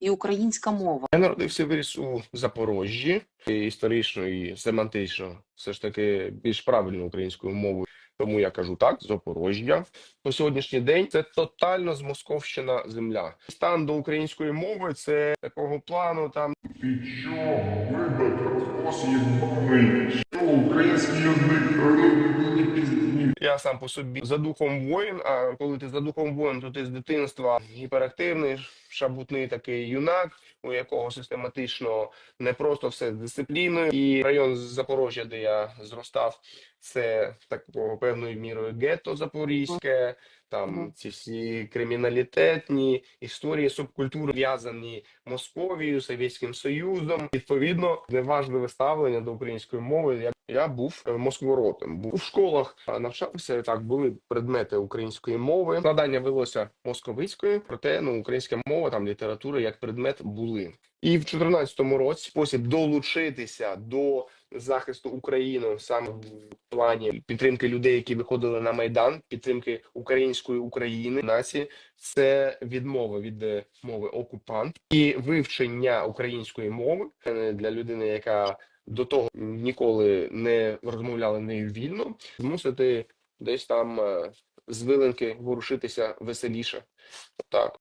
і українська мова? Я народився виріс у Запоріжжі, і історично і семантично, все ж таки більш правильно українською мовою. Тому я кажу так, Запоріжжя. По сьогоднішній день це тотально змосковщена земля. Стан до української мови це такого плану там Ти чо, вибач, розкос Я сам по собі за духом воїн. А коли ти за духом воїн, то ти з дитинства гіперактивний, шабутний такий юнак, у якого систематично не просто все з дисципліною. І район Запорожжя, де я зростав, це такого певною мірою гетто запорізьке. Там Мгм. ці всі криміналітетні історії субкультури зв'язані Московією, Совєтським Союзом. Відповідно, неважливе ставлення до української мови. Я, я був е, москворотом. Був у школах а, навчався. Так були предмети української мови. Складання велося московицькою, проте ну українська мова, там література як предмет були. І в 2014 році спосіб долучитися до захисту України саме в плані підтримки людей, які виходили на майдан, підтримки української України нації, це відмова від е, мови окупант і вивчення української мови е, для людини, яка до того ніколи не розмовляла нею вільно, змусити десь там е, з вилинки ворушитися веселіше. Так.